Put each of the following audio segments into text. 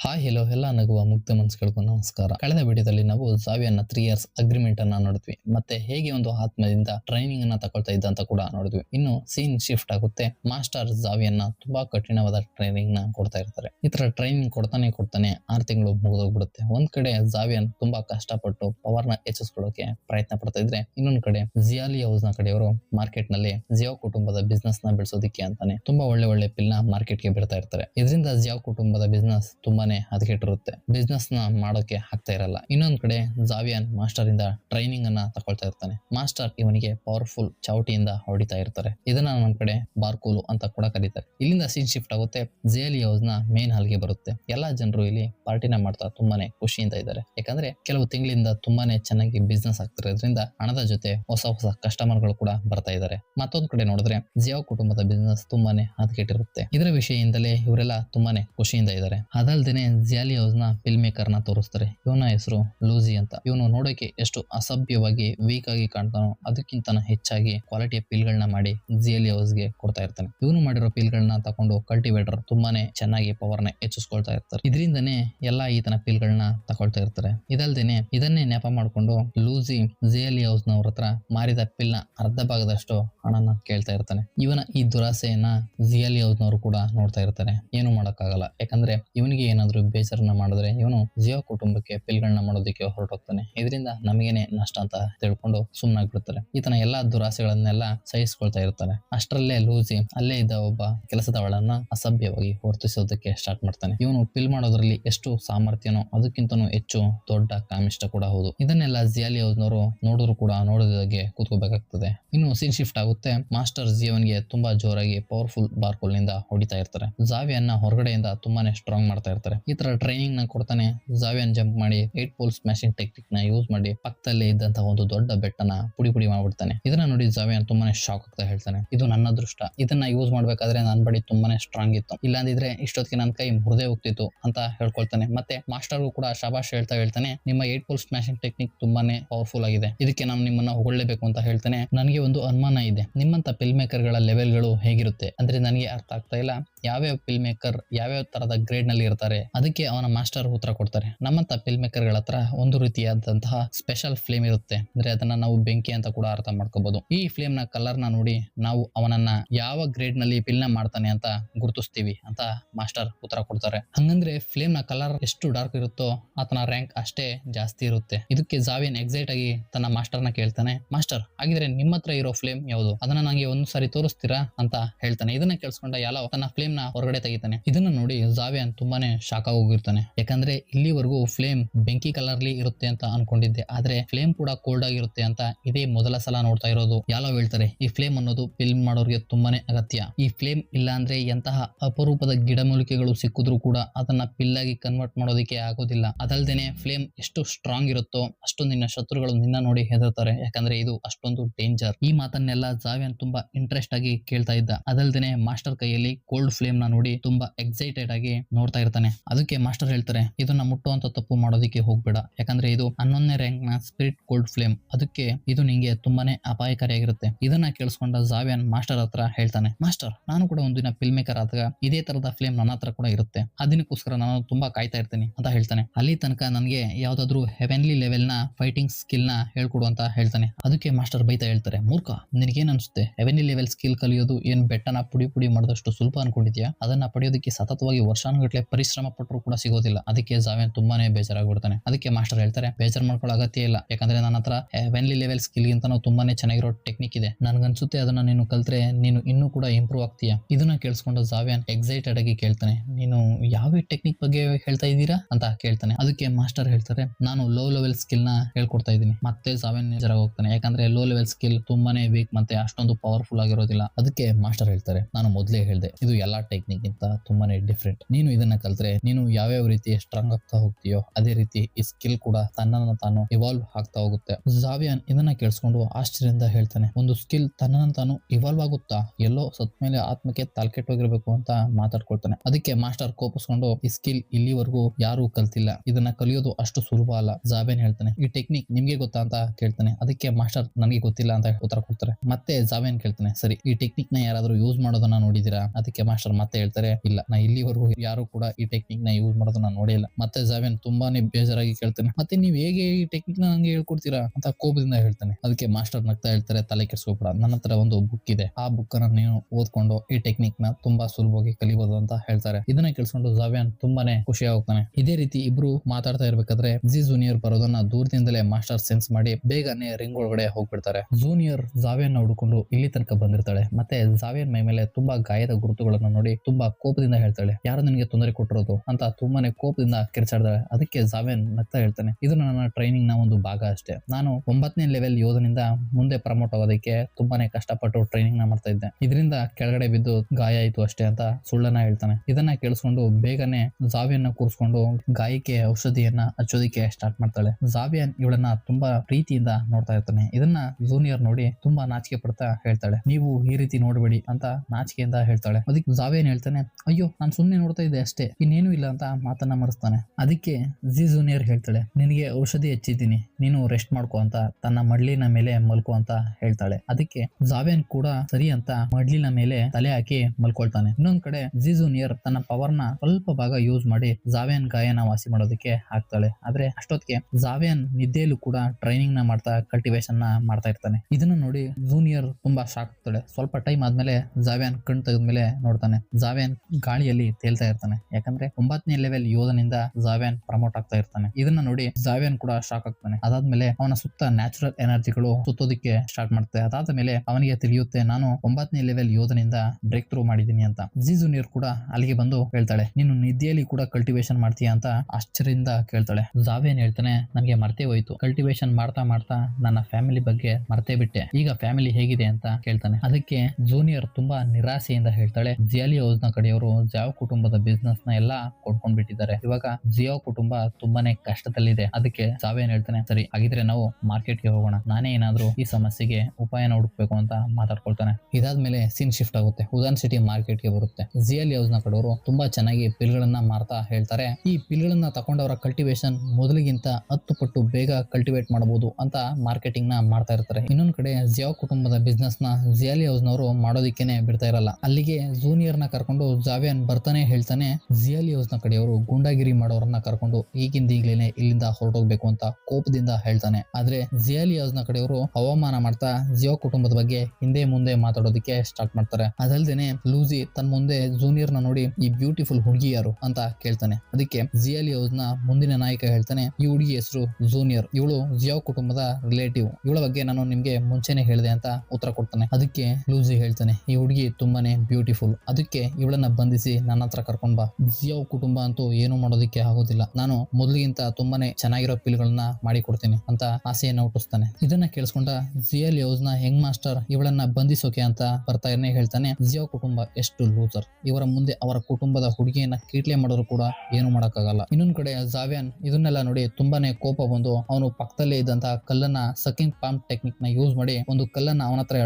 Hi hello ಎಲ್ಲ ನಗುವ ಮುಕ್ತ ಮನಸ್ಸುಗಳಿಗೂ ನಮಸ್ಕಾರ. ಕಳೆದ ವಿಡಿಯೋದಲ್ಲಿ ನಾವು ಸಾವಿಯನ್ನ ತ್ರೀ ಇಯರ್ಸ್ ಅಗ್ರಿಮೆಂಟ್ ಅನ್ನ ನೋಡಿದ್ವಿ. ಮತ್ತೆ ಹೇಗೆ ಒಂದು ಆತ್ಮದಿಂದ ಟ್ರೈನಿಂಗ್ ಅನ್ನ ತಗೊಳ್ತಾ ಇದ್ದ ಅಂತ ಕೂಡ ನೋಡಿದ್ವಿ. ಇನ್ನು ಸೀನ್ ಶಿಫ್ಟ್ ಆಗುತ್ತೆ. ಮಾಸ್ಟರ್ ಸಾವಿಯನ್ನ ತುಂಬಾ ಕಠಿಣವಾದ ಟ್ರೈನಿಂಗ್ನ ಕೊಡ್ತಾ ಇರ್ತಾರೆ. ಈ ತರ ಟ್ರೈನಿಂಗ್ ಕೊಡ್ತಾನೆ ಕೊಡ್ತಾನೆ ಆರು ತಿಂಗಳು ಮುಗಿದೋಗ್ಬಿಡುತ್ತೆ. ಒಂದ್ ಕಡೆ ಜಾವಿಯನ್ ತುಂಬಾ ಕಷ್ಟಪಟ್ಟು ಪವರ್ನ ಹೆಚ್ಚಿಸ್ಕೊಳ್ಳೋಕೆ ಪ್ರಯತ್ನ ಪಡ್ತಾ ಇದ್ರೆ, ಇನ್ನೊಂದ್ ಕಡೆ ಜಿಯಾಲಿ ಹೌಸ್ನ ಕಡೆಯವರು ಮಾರ್ಕೆಟ್ನಲ್ಲಿ ಜಿಯೋ ಕುಟುಂಬದ ಬಿಸ್ನೆಸ್ನ ಬೆಳೆಸೋದಕ್ಕೆ ಅಂತಾನೆ ತುಂಬಾ ಒಳ್ಳೆ ಒಳ್ಳೆ ಪಿಲ್ನ ಮಾರ್ಕೆಟ್ಗೆ ಬಿಡ್ತಾ ಇರ್ತಾರೆ. ಇದರಿಂದ ಜಿಯೋ ಕುಟುಂಬದ ಬಿಸ್ನೆಸ್ ಹದಗೆಟ್ಟಿರುತ್ತೆ ಬಿಸ್ನೆಸ್ನ ಮಾಡೋಕೆ ಆಗ್ತಾ ಇರಲ್ಲ. ಇನ್ನೊಂದ್ ಕಡೆ ಜಾವಿಯನ್ ಮಾಸ್ಟರ್ ಇಂದ ಟ್ರೈನಿಂಗ್ ಅನ್ನ ತಗೊಳ್ತಾ ಇರ್ತಾನೆ. ಮಾಸ್ಟರ್ ಇವನಿಗೆ ಪವರ್ಫುಲ್ ಚೌಟಿಯಿಂದ ಹೊಡಿತಾ ಇರ್ತಾರೆ. ಇದನ್ನ ನಮ್ಮ ಕಡೆ ಬಾರ್ಕೋಲು ಅಂತ ಕೂಡ ಕರೀತಾರೆ. ಇಲ್ಲಿಂದ ಸೀನ್ ಶಿಫ್ಟ್ ಆಗುತ್ತೆ. ಜೇಲಿ ಹೌಸ್ನ ಮೇನ್ ಹಾಲ್ಗೆ ಬರುತ್ತೆ. ಎಲ್ಲಾ ಜನರು ಇಲ್ಲಿ ಪಾರ್ಟಿನ ಮಾಡ್ತಾ ತುಂಬಾನೇ ಖುಷಿಯಿಂದ ಇದ್ದಾರೆ. ಯಾಕಂದ್ರೆ ಕೆಲವು ತಿಂಗಳಿಂದ ತುಂಬಾನೇ ಚೆನ್ನಾಗಿ ಬಿಸ್ನೆಸ್ ಆಗ್ತಿರೋದ್ರಿಂದ ಹಣದ ಜೊತೆ ಹೊಸ ಹೊಸ ಕಸ್ಟಮರ್ಗಳು ಕೂಡ ಬರ್ತಾ ಇದ್ದಾರೆ. ಮತ್ತೊಂದ್ ಕಡೆ ನೋಡಿದ್ರೆ ಜಿಯೋ ಕುಟುಂಬದ ಬಿಸ್ನೆಸ್ ತುಂಬಾನೇ ಹದಗೆಟ್ಟಿರುತ್ತೆ ಇದರ ವಿಷಯದಿಂದಲೇ ಇವರೆಲ್ಲ ತುಂಬಾನೇ ಖುಷಿಯಿಂದ ಇದ್ದಾರೆ. ಅದಲ್ದೇನೆ ಜಿಯಾಲಿ ಹೌಸ್ನ ಫಿಲ್ಮ್ ಮೇಕರ್ನ ತೋರಿಸ್ತಾರೆ. ಇವನ ಹೆಸರು ಲೂಸಿ ಅಂತ. ಇವನು ನೋಡೋಕೆ ಎಷ್ಟು ಅಸಭ್ಯವಾಗಿ ವೀಕ್ ಆಗಿ ಕಾಣ್ತಾನೋ ಅದಕ್ಕಿಂತ ಹೆಚ್ಚಾಗಿ ಕ್ವಾಲಿಟಿ ಪಿಲ್ ಗಳನ್ನ ಮಾಡಿ ಜಿಯಾಲಿ ಹೌಸ್ಗೆ ಕೊಡ್ತಾ ಇರ್ತಾನೆ. ಇವನು ಮಾಡಿರೋ ಪಿಲ್ ಗಳನ್ನ ತಕೊಂಡು ಕಲ್ಟಿವೇಟರ್ ತುಂಬಾನೇ ಚೆನ್ನಾಗಿ ಪವರ್ನ ಹೆಚ್ಚಿಸ್ಕೊಳ್ತಾ ಇರ್ತಾರೆ. ಇದರಿಂದನೇ ಎಲ್ಲಾ ಈತನ ಪಿಲ್ ಗಳನ್ನ ತಗೊಳ್ತಾ ಇರ್ತಾರೆ. ಇದಲ್ದೇನೆ ಇದನ್ನೇ ನೆಪ ಮಾಡಿಕೊಂಡು ಲೂಸಿ ಜಿಯಲಿ ಹೌಸ್ ನವ್ರ ಹತ್ರ ಮಾರಿದ ಪಿಲ್ನ ಅರ್ಧ ಭಾಗದಷ್ಟು ಹಣನ ಕೇಳ್ತಾ ಇರ್ತಾನೆ. ಇವನ ಈ ದುರಾಸೆಯನ್ನ ಜಿಯಾಲಿ ಹೌಸ್ ನವರು ಕೂಡ ನೋಡ್ತಾ ಇರ್ತಾರೆ. ಏನು ಮಾಡೋಕ್ಕಾಗಲ್ಲ. ಯಾಕಂದ್ರೆ ಇವನಿಗೆ ಏನಾದ್ರೂ ಬೇಸರನ್ನ ಮಾಡಿದ್ರೆ ಇವನು ಜಿಯೋ ಕುಟುಂಬಕ್ಕೆ ಪಿಲ್ಗಳನ್ನ ಮಾಡೋದಕ್ಕೆ ಹೊರಟೋಗ್ತಾನೆ. ಇದರಿಂದ ನಮಗೇನೆ ನಷ್ಟ ಅಂತ ತಿಳ್ಕೊಂಡು ಸುಮ್ಮನಾಗ್ಬಿಡ್ತಾರೆ ಈತನ ಎಲ್ಲಾ ದುರಾಸೆಗಳನ್ನೆಲ್ಲ ಸಹಿಸ್ಕೊಳ್ತಾ ಇರ್ತಾನೆ. ಅಷ್ಟರಲ್ಲೇ ಲೂಸಿ ಅಲ್ಲೇ ಇದ್ದ ಒಬ್ಬ ಕೆಲಸದವಳನ್ನ ಅಸಭ್ಯವಾಗಿ ವರ್ತಿಸೋದಕ್ಕೆ ಸ್ಟಾರ್ಟ್ ಮಾಡ್ತಾನೆ. ಇವನು ಪಿಲ್ ಮಾಡೋದ್ರಲ್ಲಿ ಎಷ್ಟು ಸಾಮರ್ಥ್ಯನೋ ಅದಕ್ಕಿಂತನೂ ಹೆಚ್ಚು ದೊಡ್ಡ ಕಾಮಿಷ್ಟ ಕೂಡ ಹೌದು. ಇದನ್ನೆಲ್ಲ ಜಿಯಾಲಿ ಅವ್ರು ನೋಡಿದ್ರು ಕೂಡ ನೋಡೋದಾಗೆ ಕೂತ್ಕೋಬೇಕಾಗ್ತದೆ. ಇನ್ನು ಸೀನ್ ಶಿಫ್ಟ್ ಆಗುತ್ತೆ. ಮಾಸ್ಟರ್ ಜೀವನ್ಗೆ ತುಂಬಾ ಜೋರಾಗಿ ಪವರ್ಫುಲ್ ಬಾರ್ಕೋಲ್ನಿಂದ ಹೊಡಿತಾ ಇರ್ತಾರೆ. ಜಾವಿಯನ್ನ ಹೊರಗಡೆಯಿಂದ ತುಂಬಾನೇ ಸ್ಟ್ರಾಂಗ್ ಮಾಡ್ತಾ ಇರ್ತಾರೆ. ಈ ತರ ಟ್ರೈನಿಂಗ್ನ ಕೊಡ್ತಾನೆ ಜಾವಿಯನ್ ಜಂಪ್ ಮಾಡಿ ಏಟ್ ಪೋಲ್ ಸ್ಮ್ಯಾಶಿಂಗ್ ಟೆಕ್ನಿಕ್ನ ಯೂಸ್ ಮಾಡಿ ಪಕ್ಕದಲ್ಲೇ ಇದ್ದಂತಹ ಒಂದು ದೊಡ್ಡ ಬೆಟ್ಟನ ಪುಡಿ ಪುಡಿ ಮಾಡ್ಬಿಡ್ತಾನೆ. ಇದನ್ನ ನೋಡಿ ಜಾವಿಯನ್ ತುಂಬಾನೇ ಶಾಕ್ ಆಗ್ತಾ ಹೇಳ್ತಾನೆ. ಇದು ನನ್ನ ದೃಷ್ಟ. ಇದನ್ನ ಯೂಸ್ ಮಾಡ್ಬೇಕಾದ್ರೆ ನನ್ನ ಬಡಿ ತುಂಬಾನೇ ಸ್ಟ್ರಾಂಗ್ ಇತ್ತು. ಇಲ್ಲಾಂದಿದ್ರೆ ಇಷ್ಟೊತ್ತಿಗೆ ನನ್ನ ಕೈ ಮುರಿದೇ ಹೋಗ್ತಿತ್ತು ಅಂತ ಹೇಳ್ಕೊಳ್ತಾನೆ. ಮತ್ತೆ ಮಾಸ್ಟರ್ಗೂ ಕೂಡ ಶಬಾಷ್ ಹೇಳ್ತಾ ಹೇಳ್ತಾನೆ, ನಿಮ್ಮ ಏಟ್ ಪೋಲ್ ಸ್ಮ್ಯಾಶಿಂಗ್ ಟೆಕ್ನಿಕ್ ತುಂಬಾನೇ ಪವರ್ಫುಲ್ ಆಗಿದೆ. ಇದಕ್ಕೆ ನಾನು ನಿಮ್ಮನ್ನ ಹೊಗಳಲೇಬೇಕು ಅಂತ ಹೇಳ್ತಾನೆ. ನನಗೆ ಒಂದು ಅನುಮಾನ ಇದೆ. ನಿಮ್ಮಂತ ಫಿಲ್ಮ್ ಮೇಕರ್ಗಳ ಲೆವೆಲ್ಗಳು ಹೇಗಿರುತ್ತೆ? ಅಂದ್ರೆ ನನಗೆ ಅರ್ಥ ಆಗ್ತಾ ಇಲ್ಲ. ಯಾವ್ಯಾವ ಫಿಲ್ಮ್ ಮೇಕರ್ ಯಾವ್ಯಾವ ತರದ ಗ್ರೇಡ್ನಲ್ಲಿ ಇರ್ತಾರೆ, ಅದಕ್ಕೆ ಅವನ ಮಾಸ್ಟರ್ ಉತ್ತರ ಕೊಡ್ತಾರೆ. ನಮ್ಮಂತ ಫಿಲ್ಮ್ ಮೇಕರ್ಗಳ ಹತ್ರ ಒಂದು ರೀತಿಯಾದಂತಹ ಸ್ಪೆಷಲ್ ಫ್ಲೇಮ್ ಇರುತ್ತೆ. ಅಂದ್ರೆ ಅದನ್ನ ನಾವು ಬೆಂಕಿ ಅಂತ ಕೂಡ ಅರ್ಥ ಮಾಡ್ಕೋಬಹುದು ಈ ಫ್ಲೇಮ್ನ ಕಲರ್ನ ನೋಡಿ ನಾವು ಅವನನ್ನ ಯಾವ ಗ್ರೇಡ್ನಲ್ಲಿ ಫಿಲ್ಮ್ ಮಾಡ್ತಾನೆ ಅಂತ ಗುರುತಿಸ್ತೀವಿ ಅಂತ ಮಾಸ್ಟರ್ ಉತ್ತರ ಕೊಡ್ತಾರೆ. ಹಂಗಂದ್ರೆ ಫ್ಲೇಮ್ನ ಕಲರ್ ಎಷ್ಟು ಡಾರ್ಕ್ ಇರುತ್ತೋ ಆತನ ರ್ಯಾಂಕ್ ಅಷ್ಟೇ ಜಾಸ್ತಿ ಇರುತ್ತೆ. ಇದಕ್ಕೆ ಜಾವಿಯನ್ ಎಕ್ಸೈಟ್ ಆಗಿ ತನ್ನ ಮಾಸ್ಟರ್ನ ಕೇಳ್ತಾನೆ ಮಾಸ್ಟರ್ ಹಾಗಿದ್ರೆ ನಿಮ್ಮ ಹತ್ರ ಇರೋ ಫ್ಲೇಮ್ ಯಾವುದು? ಅದನ್ನ ನನಗೆ ಒಂದು ಸಾರಿ ತೋರಿಸ್ತೀರಾ? ಅಂತ ಹೇಳ್ತಾನೆ. ಇದನ್ನ ಕೇಳಿಸ್ಕೊಂಡ ಯಾಲೋ ತನ್ನ ಫ್ಲೇಮ್ ನ ಹೊರಗಡೆ ತೆಗಿತಾನೆ. ಇದನ್ನ ನೋಡಿ ಜಾವಿಯನ್ ತುಂಬಾನೇ ಶಾಕ್ ಆಗೋಗಿರ್ತಾನೆ. ಯಾಕಂದ್ರೆ ಇಲ್ಲಿವರೆಗೂ ಫ್ಲೇಮ್ ಬೆಂಕಿ ಕಲರ್ಲಿ ಇರುತ್ತೆ ಅಂತ ಅನ್ಕೊಂಡಿದ್ದೆ. ಆದ್ರೆ ಫ್ಲೇಮ್ ಕೂಡ ಕೋಲ್ಡ್ ಆಗಿರುತ್ತೆ ಅಂತ ಇದೇ ಮೊದಲ ಸಲ ನೋಡ್ತಾ ಇರೋದು. ಯಾಲೋ ಹೇಳ್ತಾರೆ, ಈ ಫ್ಲೇಮ್ ಅನ್ನೋದು ಫಿಲ್ಮ್ ಮಾಡೋರಿಗೆ ತುಂಬಾನೇ ಅಗತ್ಯ. ಈ ಫ್ಲೇಮ್ ಇಲ್ಲ ಅಂದ್ರೆ ಎಂತಹ ಅಪರೂಪದ ಗಿಡಮೂಲಿಕೆಗಳು ಸಿಕ್ಕಿದ್ರು ಕೂಡ ಅದನ್ನ ಪಿಲ್ಲಾಗಿ ಕನ್ವರ್ಟ್ ಮಾಡೋದಕ್ಕೆ ಆಗೋದಿಲ್ಲ. ಅದಲ್ದೇನೆ ಫ್ಲೇಮ್ ಎಷ್ಟು ಸ್ಟ್ರಾಂಗ್ ಇರುತ್ತೋ ಅಷ್ಟು ನಿನ್ನ ಶತ್ರುಗಳು ನಿನ್ನ ನೋಡಿ ಹೆದರ್ತಾರೆ. ಯಾಕಂದ್ರೆ ಇದು ಅಷ್ಟೊಂದು ಡೇಂಜರ್ ಈ ಮಾತನ್ನೆಲ್ಲ ಜಾವಿಯನ್ ತುಂಬಾ ಇಂಟ್ರೆಸ್ಟ್ ಆಗಿ ಕೇಳ್ತಾ ಇದ್ದ. ಅದಲ್ದೇನೆ ಮಾಸ್ಟರ್ ಕೈಯಲ್ಲಿ ಕೋಲ್ಡ್ ಫ್ಲೇಮ್ನ ನೋಡಿ ತುಂಬಾ ಎಕ್ಸೈಟೆಡ್ ಆಗಿ ನೋಡ್ತಾ ಇರ್ತಾನೆ. ಅದಕ್ಕೆ ಮಾಸ್ಟರ್ ಹೇಳ್ತಾರೆ ಇದನ್ನ ಮುಟ್ಟುವಂತ ತಪ್ಪು ಮಾಡೋದಕ್ಕೆ ಹೋಗ್ಬೇಡ. ಯಾಕಂದ್ರೆ ಇದು ಹನ್ನೊಂದನೇ ರ್ಯಾಂಕ್ನ ಸ್ಪಿರಿಟ್ ಕೋಲ್ಡ್ ಫ್ಲೇಮ್ ಅದಕ್ಕೆ ಇದು ನಿಂಗೆ ತುಂಬಾನೇ ಅಪಾಯಕಾರಿಯಾಗಿರುತ್ತೆ ಇದನ್ನ ಕೇಳಿಸ್ಕೊಂಡ ಜಾವಿಯನ್ ಮಾಸ್ಟರ್ ಹತ್ರ ಹೇಳ್ತಾನೆ ಮಾಸ್ಟರ್ ನಾನು ಕೂಡ ಒಂದಿನ ಫಿಲ್ಮ್ ಮೇಕರ್ ಆದಾಗ ಇದೇ ತರದ ಫ್ಲೇಮ್ ನನ್ನ ಹತ್ರ ಕೂಡ ಇರುತ್ತೆ. ಅದಕ್ಕೋಸ್ಕರ ನಾನು ತುಂಬಾ ಕಾಯ್ತಾ ಇರ್ತೀನಿ, ಅಂತ ಹೇಳ್ತಾನೆ. ಅಲ್ಲಿ ತನಕ ನನಗೆ ಯಾವ್ದಾದ್ರು ಹೆವೆನ್ಲಿ ಲೆವೆಲ್ನ ಫೈಟಿಂಗ್ ಸ್ಕಿಲ್ನ ಹೇಳ್ಕೊಡು ಅಂತ ಹೇಳ್ತಾನೆ. ಅದಕ್ಕೆ ಮಾಸ್ಟರ್ ಬೈತಾ ಹೇಳ್ತಾರೆ, ಮೂರ್ಖ, ನಿನಗೇನ್ ಅನ್ಸುತ್ತೆ? ಹೆವೆನ್ಲಿ ಲೆವೆಲ್ ಸ್ಕಿಲ್ ಕಲಿಯೋದು ಏನ್ ಬೆಟ್ಟನ ಪುಡಿ ಪುಡಿ ಮಾಡಿದಷ್ಟು ಸುಲಭ ಅನ್ಕೊಂಡಿದ್ಯಾ ಅದನ್ನ ಪಡೆಯೋದಕ್ಕೆ ಸತತವಾಗಿ ವರ್ಷಾನುಗಟ್ಲೆ ಪರಿಶ್ರಮ ಪಟ್ಟರು ಕೂಡ ಸಿಗೋದಿಲ್ಲ. ಅದಕ್ಕೆ ಜಾವೇನ್ ತುಂಬಾನೇ ಬೇಜಾರಾಗ್ಬಿಡ್ತಾನೆ. ಅದಕ್ಕೆ ಮಾಸ್ಟರ್ ಹೇಳ್ತಾರೆ, ಬೇಜಾರ್ ಮಾಡ್ಕೊಳ್ಳೋ ಅಗತ್ಯ ಇಲ್ಲ. ಯಾಕಂದ್ರೆ ನನ್ನ ಹತ್ರ ವೆನ್ಲಿ ಲೆವೆಲ್ ಸ್ಕಿಲ್ ಗಿಂತ ತುಂಬಾನೇ ಚೆನ್ನಾಗಿರೋ ಟೆಕ್ನಿಕ್ ಇದೆ. ನನ್ಗನ್ಸುತ್ತೆ ಅದನ್ನ ನೀನು ಕಲ್ತ್ರೆ ನೀನು ಇನ್ನೂ ಕೂಡ ಇಂಪ್ರೂವ್ ಆಗ್ತೀಯಾ? ಇದನ್ನ ಕೇಳಿಸ್ಕೊಂಡು ಜಾವ್ಯಾನ್ ಎಕ್ಸೈಟೆಡ್ ಆಗಿ ಕೇಳ್ತಾನೆ. ನೀನು ಯಾವ ಟೆಕ್ನಿಕ್ ಬಗ್ಗೆ ಹೇಳ್ತಾ ಇದ್ದೀರಾ? ಅಂತ ಕೇಳ್ತಾನೆ. ಅದಕ್ಕೆ ಮಾಸ್ಟರ್ ಹೇಳ್ತಾರೆ, ನಾನು ಲೋ ಲೆವೆಲ್ ಸ್ಕಿಲ್ನ ಹೇಳ್ಕೊಡ್ತಾ ಇದ್ದೀನಿ. ಮತ್ತೆ ಜಾವ್ಯಾನ್ ಜರ ಹೋಗ್ತಾನೆ ಯಾಕಂದ್ರೆ ಲೋ ಲೆವೆಲ್ ಸ್ಕಿಲ್ ತುಂಬಾನೇ ವೀಕ್ ಮತ್ತೆ ಅಷ್ಟೊಂದು ಪವರ್ಫುಲ್ ಆಗಿರೋದಿಲ್ಲ. ಅದಕ್ಕೆ ಮಾಸ್ಟರ್ ಹೇಳ್ತಾರೆ, ನಾನು ಮೊದಲೇ ಹೇಳಿದೆ, ಇದು ಎಲ್ಲಾ ಟೆಕ್ನಿಕ್ ಗಿಂತ ತುಂಬಾನೇ ಡಿಫ್ರೆಂಟ್ ನೀನು ಇದನ್ನ ಕಲ್ತ್ರೆ ನೀನು ಯಾವ್ಯಾವ ರೀತಿ ಸ್ಟ್ರಾಂಗ್ ಆಗ್ತಾ ಹೋಗ್ತೀಯೋ ಅದೇ ರೀತಿ ಈ ಸ್ಕಿಲ್ ಕೂಡ ತನ್ನನ್ನು ತಾನು ಇವಾಲ್ವ್ ಆಗ್ತಾ ಹೋಗುತ್ತೆ. ಜಾವಿಯನ್ ಇದನ್ನ ಕೇಳಿಸ್ಕೊಂಡು ಆಶ್ಚರ್ಯದಿಂದ ಹೇಳ್ತಾನೆ, ಒಂದು ಸ್ಕಿಲ್ ತನ್ನನ್ನು ತಾನು ಇವಾಲ್ವ್ ಆಗುತ್ತಾ? ಎಲ್ಲೋ ಸತ್ ಮೇಲೆ ಆತ್ಮಕ್ಕೆ ತಲೆಕೆಟ್ಟೋಗಿರ್ಬೇಕು ಅಂತ ಮಾತಾಡ್ಕೊಳ್ತಾನೆ. ಅದಕ್ಕೆ ಮಾಸ್ಟರ್ ಕೋಪಿಸ್ಕೊಂಡು ಈ ಸ್ಕಿಲ್ ಇಲ್ಲಿವರೆಗೂ ಯಾರು ಕಲ್ತಿಲ್ಲ. ಇದನ್ನ ಕಲಿಯೋದು ಅಷ್ಟು ಸುಲಭ ಅಲ್ಲ ಜಾವೇನ್ ಹೇಳ್ತಾನೆ. ಈ ಟೆಕ್ನಿಕ್ ನಿಮ್ಗೆ ಗೊತ್ತಾ? ಅಂತ ಕೇಳ್ತಾನೆ. ಅದಕ್ಕೆ ಮಾಸ್ಟರ್ ನನಗೆ ಗೊತ್ತಿಲ್ಲ ಅಂತ ಉತ್ತರ ಕೊಡ್ತಾರೆ. ಮತ್ತೆ ಜಾವೇನ್ ಕೇಳ್ತಾನೆ, ಸರಿ, ಈ ಟೆಕ್ನಿಕ್ನ ಯಾರಾದ್ರೂ ಯೂಸ್ ಮಾಡೋದನ್ನ ನೋಡಿದೀರಾ ಅದಕ್ಕೆ ಮಾಸ್ಟರ್ ಮಾಸ್ಟರ್ ಮತ್ತೆ ಹೇಳ್ತಾರೆ, ಇಲ್ಲ, ನಾ ಇಲ್ಲಿವರೆಗೂ ಯಾರು ಕೂಡ ಈ ಟೆಕ್ನಿಕ್ನ ಯೂಸ್ ಮಾಡೋದನ್ನ ನೋಡಿಲ್ಲ ಮತ್ತೆ ಜಾವೆನ್ ತುಂಬಾನೇ ಬೇಜಾರಾಗಿ ಕೇಳ್ತಾನೆ, ಮತ್ತೆ ನೀವ್ ಹೇಗೆ ಈ ಟೆಕ್ನಿಕ್ನ ನಂಗೆ ಹೇಳ್ಕೊಡ್ತೀರಾ ಅಂತ ಕೋಪದಿಂದ ಹೇಳ್ತಾನೆ. ಅದಕ್ಕೆ ಮಾಸ್ಟರ್ ನಗ್ತಾ ಹೇಳ್ತಾರೆ, ತಲೆ ಕೆಡ್ಸ್ಕೊಬೇಡ, ನನ್ನ ಹತ್ರ ಒಂದು ಬುಕ್ ಇದೆ, ಆ ಬುಕ್ ಅನ್ನ ನೀವು ಓದ್ಕೊಂಡು ಈ ಟೆಕ್ನಿಕ್ನ ತುಂಬಾ ಸುಲಭವಾಗಿ ಕಲಿಬಹುದು ಅಂತ ಹೇಳ್ತಾರೆ. ಇದನ್ನ ಕೇಳಿಸ್ಕೊಂಡು ಜಾವಿಯನ್ ತುಂಬಾನೇ ಖುಷಿ ಆಗ್ತಾನೆ ಇದೇ ರೀತಿ ಇಬ್ರು ಮಾತಾಡ್ತಾ ಇರ್ಬೇಕಾದ್ರೆ ಜಿ ಜೂನಿಯರ್ ಬರೋದನ್ನ ದೂರದಿಂದಲೇ ಮಾಸ್ಟರ್ ಸೆನ್ಸ್ ಮಾಡಿ ಬೇಗನೆ ರಿಂಗ್ ಒಳಗಡೆ ಹೋಗ್ಬಿಡ್ತಾರೆ. ಜೂನಿಯರ್ ಜಾವಿಯನ್ ಹುಡುಕೊಂಡು ಇಲ್ಲಿ ತನಕ ಬಂದಿರ್ತಾಳೆ, ಮತ್ತೆ ಜಾವಿಯನ್ ಮೈ ಮೇಲೆ ತುಂಬಾ ಗಾಯದ ಗುರುತುಗಳನ್ನ ನೋಡಿ ತುಂಬಾ ಕೋಪದಿಂದ ಹೇಳ್ತಾಳೆ, ಯಾರು ನಿನಗೆ ತೊಂದರೆ ಕೊಟ್ಟಿರೋದು? ಅಂತ ತುಂಬಾನೇ ಕೋಪದಿಂದ ಕಿರ್ಚಾಡ್ತಾಳೆ. ಅದಕ್ಕೆ ಜಾವೇನ್ ನಗ್ತಾ ಹೇಳ್ತಾನೆ, ಇದು ನನ್ನ ಟ್ರೈನಿಂಗ್ನ ಒಂದು ಭಾಗ ಅಷ್ಟೇ. ನಾನು ಒಂಬತ್ತನೇ ಲೆವೆಲ್ ಯೋಧನಿಂದ ಮುಂದೆ ಪ್ರಮೋಟ್ ಆಗೋದಕ್ಕೆ ತುಂಬಾನೇ ಕಷ್ಟಪಟ್ಟು ಟ್ರೈನಿಂಗ್ನ ಮಾಡ್ತಾ ಇದ್ದೆ. ಇದರಿಂದ ಕೆಳಗಡೆ ಬಿದ್ದು ಗಾಯ ಆಯ್ತು ಅಷ್ಟೇ ಅಂತ ಸುಳ್ಳನ್ನ ಹೇಳ್ತಾನೆ. ಇದನ್ನ ಕೇಳಿಸ್ಕೊಂಡು ಬೇಗನೆ ಜಾವಿಯನ್ನ ಕೂರಿಸ್ಕೊಂಡು ಗಾಯಕ್ಕೆ ಔಷಧಿಯನ್ನ ಹಚ್ಚೋದಿಕ್ಕೆ ಸ್ಟಾರ್ಟ್ ಮಾಡ್ತಾಳೆ. ಜಾವಿಯನ್ ಇವಳನ್ನ ತುಂಬಾ ಪ್ರೀತಿಯಿಂದ ನೋಡ್ತಾ ಇರ್ತಾನೆ. ಇದನ್ನ ಜೂನಿಯರ್ ನೋಡಿ ತುಂಬಾ ನಾಚಿಕೆ ಪಡ್ತಾ ಹೇಳ್ತಾಳೆ. ನೀವು ಈ ರೀತಿ ನೋಡಬೇಡಿ ಅಂತ ನಾಚಿಕೆಯಿಂದ ಹೇಳ್ತಾಳೆ. ಅದಕ್ಕೆ ಜಾವಿಯನ್ ಹೇಳ್ತಾನೆ, ಅಯ್ಯೋ, ನಾನು ಸುಮ್ಮನೆ ನೋಡ್ತಾ ಇದ್ದೆ ಅಷ್ಟೇ, ಇನ್ನೇನು ಇಲ್ಲ ಅಂತ ಮಾತನ್ನ ಮರೆಸ್ತಾನೆ. ಅದಕ್ಕೆ ಜಿ ಜೂನಿಯರ್ ಹೇಳ್ತಾಳೆ, ನಿನಗೆ ಔಷಧಿ ಹಚ್ಚಿದ್ದೀನಿ, ನೀನು ರೆಸ್ಟ್ ಮಾಡ್ಕೋ ಅಂತ ತನ್ನ ಮಡ್ಲಿನ ಮೇಲೆ ಮಲ್ಕೋ ಅಂತ ಹೇಳ್ತಾಳೆ. ಅದಕ್ಕೆ ಜಾವೇನ್ ಕೂಡ ಸರಿ ಅಂತ ಮಡ್ಲಿನ ಮೇಲೆ ತಲೆ ಹಾಕಿ ಮಲ್ಕೊಳ್ತಾನೆ. ಇನ್ನೊಂದ್ ಕಡೆ ಜಿ ಜೂನಿಯರ್ ತನ್ನ ಪವರ್ನ ಸ್ವಲ್ಪ ಭಾಗ ಯೂಸ್ ಮಾಡಿ ಜಾವೇನ್ ಗಾಯನ ವಾಸಿ ಮಾಡೋದಕ್ಕೆ ಹಾಕ್ತಾಳೆ. ಆದ್ರೆ ಅಷ್ಟೊತ್ತಿಗೆ ಜಾವೇನ್ ನಿದ್ದೆಯಲ್ಲೂ ಕೂಡ ಟ್ರೈನಿಂಗ್ನ ಮಾಡ್ತಾ ಕಲ್ಟಿವೇಶನ್ನ ಮಾಡ್ತಾ ಇರ್ತಾನೆ. ಇದನ್ನ ನೋಡಿ ಜೂನಿಯರ್ ತುಂಬಾ ಶಾಕ್ ಆಗ್ತಾಳೆ. ಸ್ವಲ್ಪ ಟೈಮ್ ಆದ್ಮೇಲೆ ಜಾವೇನ್ ಕಣ್ ತೆಗೆದ್ಮೇಲೆ ನೋಡ್ತಾನೆ. ಜಾವ್ಯಾನ್ ಗಾಳಿಯಲ್ಲಿ ತೇಲ್ತಾ ಇರ್ತಾನೆ. ಯಾಕಂದ್ರೆ ಒಂಬತ್ತನೇ ಲೆವೆಲ್ ಯೋಧನಿಂದ ಜಾವ್ಯಾನ್ ಪ್ರಮೋಟ್ ಆಗ್ತಾ ಇರ್ತಾನೆ. ಇದನ್ನ ನೋಡಿ ಜಾವ್ಯಾನ್ ಕೂಡ ಶಾಕ್ ಆಗ್ತಾನೆ. ಅದಾದ್ಮೇಲೆ ಅವನ ಸುತ್ತ ನ್ಯಾಚುರಲ್ ಎನರ್ಜಿಗಳು ಸುತ್ತೋದಕ್ಕೆ ಸ್ಟಾರ್ಟ್ ಮಾಡುತ್ತೆ ಅದಾದ ಮೇಲೆ ಅವನಿಗೆ ತಿಳಿಯುತ್ತೆ, ನಾನು ಒಂಬತ್ತನೇ ಲೆವೆಲ್ ಯೋಧನಿಂದ ಬ್ರೇಕ್ ಥ್ರೂ ಮಾಡಿದೀನಿ ಅಂತ. ಜಿ ಜೂನಿಯರ್ ಕೂಡ ಅಲ್ಲಿಗೆ ಬಂದು ಹೇಳ್ತಾಳೆ, ನೀನು ನಿದ್ದೆಯಲ್ಲಿ ಕೂಡ ಕಲ್ಟಿವೇಶನ್ ಮಾಡ್ತೀಯಾ ಅಂತ ಆಶ್ಚರ್ಯದಿಂದ ಕೇಳ್ತಾಳೆ. ಜಾವೇನ್ ಹೇಳ್ತಾನೆ, ನನಗೆ ಮರ್ತೇ ಹೋಯ್ತು. ಕಲ್ಟಿವೇಶನ್ ಮಾಡ್ತಾ ಮಾಡ್ತಾ ನನ್ನ ಫ್ಯಾಮಿಲಿ ಬಗ್ಗೆ ಮರ್ತೇ ಬಿಟ್ಟೆ. ಈಗ ಫ್ಯಾಮಿಲಿ ಹೇಗಿದೆ? ಅಂತ ಕೇಳ್ತಾನೆ. ಅದಕ್ಕೆ ಜೂನಿಯರ್ ತುಂಬಾ ನಿರಾಸೆಯಿಂದ ಹೇಳ್ತಾಳೆ ಜಿಯಾಲಿ ಹೌಸ್ನ ಕಡೆಯವರು ಜಾವ್ ಕುಟುಂಬದ ಬಿಸ್ನೆಸ್ನ ಎಲ್ಲ ಕೊಡ್ಕೊಂಡ್ ಬಿಟ್ಟಿದ್ದಾರೆ ಇವಾಗ ಜಿಯೋ ಕುಟುಂಬ ತುಂಬಾನೇ ಕಷ್ಟದಲ್ಲಿದೆ. ಅದಕ್ಕೆ ಸಾವೇನ್ ಹೇಳ್ತಾನೆ, ಸರಿ, ಹಾಗಿದ್ರೆ ನಾವು ಮಾರ್ಕೆಟ್ಗೆ ಹೋಗೋಣ. ನಾನೇ ಏನಾದ್ರೂ ಈ ಸಮಸ್ಯೆಗೆ ಉಪಾಯನ ಹುಡುಕ್ಬೇಕು ಅಂತ ಮಾತಾಡ್ಕೊಳ್ತಾನೆ. ಇದಾದ್ಮೇಲೆ ಸೀನ್ ಶಿಫ್ಟ್ ಆಗುತ್ತೆ. ಉದಾನ್ ಸಿಟಿ ಮಾರ್ಕೆಟ್ಗೆ ಬರುತ್ತೆ. ಜಿಯಲ್ ಹೌಸ್ನ ಕಡೆಯವರು ತುಂಬಾ ಚೆನ್ನಾಗಿ ಪಿಲ್ ಗಳನ್ನ ಮಾರ್ತಾ ಹೇಳ್ತಾರೆ. ಈ ಪಿಲ್ ಗಳನ್ನ ತಕೊಂಡವರ ಕಲ್ಟಿವೇಶನ್ ಮೊದಲಿಗಿಂತ ಹತ್ತು ಪಟ್ಟು ಬೇಗ ಕಲ್ಟಿವೇಟ್ ಮಾಡಬಹುದು ಅಂತ ಮಾರ್ಕೆಟಿಂಗ್ನ ಮಾಡ್ತಾ ಇರ್ತಾರೆ. ಇನ್ನೊಂದ್ ಕಡೆ ಜಿಯೋ ಕುಟುಂಬದ ಬಿಸ್ನೆಸ್ನ ಜಿಯಾಲಿ ಹೌಸ್ ನವರು ಮಾಡೋದಿಕ್ಕೇನೆ ಬಿಡ್ತಾ ಇರಲ್ಲ. ಅಲ್ಲಿಗೆ ಜೂನಿಯರ್ ಕರ್ಕೊಂಡು ಜಾವಿಯನ್ ಬರ್ತಾನೆ ಹೇಳ್ತಾನೆ ಜಿಯಾಲಿ ಹೌಸ್ನ ಕಡೆಯವರು ಗೂಂಡಾಗಿರಿ ಮಾಡೋರನ್ನ ಕರ್ಕೊಂಡು ಈಗಿಂದ ಈಗ್ಲೇನೆ ಇಲ್ಲಿಂದ ಹೊರಟೋಗ್ಬೇಕು ಅಂತ ಕೋಪದಿಂದ ಹೇಳ್ತಾನೆ. ಆದ್ರೆ ಜಿಯಾಲಿ ಹೌಸ್ನ ಕಡೆಯವರು ಹವಾಮಾನ ಮಾಡ್ತಾ ಜಿಯೋ ಕುಟುಂಬದ ಬಗ್ಗೆ ಹಿಂದೆ ಮುಂದೆ ಮಾತಾಡೋದಕ್ಕೆ ಸ್ಟಾರ್ಟ್ ಮಾಡ್ತಾರೆ. ಅದಲ್ದೇನೆ ಲೂಸಿ ತನ್ನ ಮುಂದೆ ಜೂನಿಯರ್ನ ನೋಡಿ ಈ ಬ್ಯೂಟಿಫುಲ್ ಹುಡುಗಿ ಯಾರು ಅಂತ ಕೇಳ್ತಾನೆ. ಅದಕ್ಕೆ ಜಿಯಾಲಿ ಹೌಸ್ನ ಮುಂದಿನ ನಾಯಕ ಹೇಳ್ತಾನೆ, ಈ ಹುಡುಗಿ ಹೆಸರು ಜೂನಿಯರ್. ಇವಳು ಜಿಯೋ ಕುಟುಂಬದ ರಿಲೇಟಿವ್ ಇವಳ ಬಗ್ಗೆ ನಾನು ನಿಮ್ಗೆ ಮುಂಚೆನೆ ಹೇಳಿದೆ ಅಂತ ಉತ್ತರ ಕೊಡ್ತಾನೆ. ಅದಕ್ಕೆ ಲೂಸಿ ಹೇಳ್ತಾನೆ, ಈ ಹುಡುಗಿ ತುಂಬಾನೇ ಬ್ಯೂಟಿಫುಲ್ ಅದಕ್ಕೆ ಇವಳನ್ನ ಬಂಧಿಸಿ ನನ್ನ ಹತ್ರ ಕರ್ಕೊಂಡ್ ಬಾ. ಜಿಯೋ ಕುಟುಂಬ ಅಂತೂ ಏನು ಮಾಡೋದಕ್ಕೆ ಆಗೋದಿಲ್ಲ. ನಾನು ಮೊದಲಿಗಿಂತ ತುಂಬಾನೇ ಚೆನ್ನಾಗಿರೋ ಪಿಲ್ಗಳನ್ನ ಮಾಡಿ ಕೊಡ್ತೀನಿ ಅಂತ ಆಸೆಯನ್ನ ಹುಟ್ಟಿಸ್ತಾನೆ. ಇದನ್ನ ಕೇಳಿಸ್ಕೊಂಡ ಜಿಯಲ್ ಯೋಜ್ನ ಹೆಂಗ್ ಮಾಸ್ಟರ್ ಇವಳನ್ನ ಬಂಧಿಸೋಕೆ ಅಂತ ಬರ್ತಾ ಹೇಳ್ತಾನೆ ಜಿಯೋ ಕುಟುಂಬ ಎಷ್ಟು ಲೂಸರ್. ಇವರ ಮುಂದೆ ಅವರ ಕುಟುಂಬದ ಹುಡುಗಿಯನ್ನ ಕೀಟ್ಲೆ ಮಾಡೋರು ಕೂಡ ಏನು ಮಾಡಕ್ಕಾಗಲ್ಲ. ಇನ್ನೊಂದ್ ಕಡೆ ಜಾವ್ಯಾನ್ ಇದನ್ನೆಲ್ಲ ನೋಡಿ ತುಂಬಾನೇ ಕೋಪ ಬಂದು ಅವನು ಪಕ್ಕದಲ್ಲೇ ಇದ್ದಂತಹ ಕಲ್ಲನ್ನ ಸಕಿಂಗ್ ಪಾಂಪ್ ಟೆಕ್ನಿಕ್ನ ಯೂಸ್ ಮಾಡಿ ಒಂದು ಕಲ್ಲನ್ನ ಅವನ ಹತ್ರ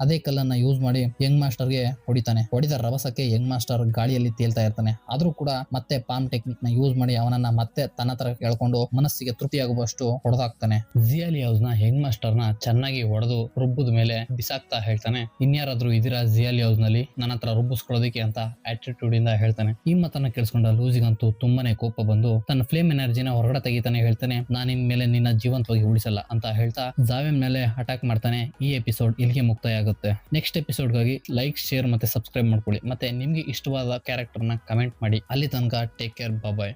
ಅದೇ ಕಲ್ಲನ್ನ ಯೂಸ್ ಮಾಡಿ ಯಂಗ್ ಮಾಸ್ಟರ್ಗೆ ಹೊಡಿತಾನೆ. ಹೊಡಿದ ರಭಸಕ್ಕೆ ಯಂಗ್ ಮಾಸ್ಟರ್ ಗಾಳಿಯಲ್ಲಿ ತೇಲ್ತಾ ಇರ್ತಾನೆ. ಆದ್ರೂ ಕೂಡ ಮತ್ತೆ ಪಾಮ್ ಟೆಕ್ನಿಕ್ನ ಯೂಸ್ ಮಾಡಿ ಅವನನ್ನ ಮತ್ತೆ ತನ್ನ ತರ ಕೇಳ್ಕೊಂಡು ಮನಸ್ಸಿಗೆ ತೃಪ್ತಿಯಾಗುವಷ್ಟು ಹೊಡೆದಾಕ್ತಾನೆ. ಜಿಯಾಲಿ ಹೌಸ್ನ ಹೆಂಗ್ ಮಾಸ್ಟರ್ನ ಚೆನ್ನಾಗಿ ಹೊಡೆದು ರುಬ್ಬದ ಮೇಲೆ ಬಿಸಾಕ್ತಾ ಹೇಳ್ತಾನೆ. ಇನ್ಯಾರಾದ್ರೂ ಇದೀರಾ ಜಿಯಾಲಿ ಹೌಸ್ನಲ್ಲಿ? ನನ್ನ ಹತ್ರ ರುಬ್ಬಿಸ್ಕೊಳ್ಳೋದಕ್ಕೆ ಅಂತ ಆಟಿಟ್ಯೂಡ್ ಇಂದ ಹೇಳ್ತಾನೆ. ಈ ಮಾತನ್ನ ಕೇಳಿಸ್ಕೊಂಡ ಲೂಸಿಗಂತೂ ತುಂಬಾನೇ ಕೋಪ ಬಂದು ತನ್ನ ಫ್ಲೇಮ್ ಎನರ್ಜಿನ ಹೊರಗಡೆ ತೆಗಿತಾನೆ ಹೇಳ್ತಾನೆ. ನಾನು ನಿಮ್ ಮೇಲೆ ನಿನ್ನ ಜೀವಂತವಾಗಿ ಉಳಿಸಲ್ಲ ಅಂತ ಹೇಳ್ತಾ ಜಾವೆನ್ ಮೇಲೆ ಅಟ್ಯಾಕ್ ಮಾಡ್ತಾನೆ. ಈ ಎಪಿಸೋಡ್ ಇಲ್ಲಿಗೆ ಮುಕ್ತಾಯ ಆಗುತ್ತೆ. ನೆಕ್ಸ್ಟ್ ಎಪಿಸೋಡ್ಗಾಗಿ ಲೈಕ್ ಶೇರ್ ಮತ್ತೆ ಸಬ್ಸ್ಕ್ರೈಬ್ ಮಾಡ್ಕೊಳ್ಳಿ. ಮತ್ತೆ ನಿಮ್ಗೆ ಇಷ್ಟವಾದ ಕ್ಯಾರೆಕ್ಟರ್ನ ಕಮೆಂಟ್ ಮಾಡಿ. ಅಲ್ಲಿ ತನಕ ಟೇಕ್ ಕೇರ್ ಬಾಯ್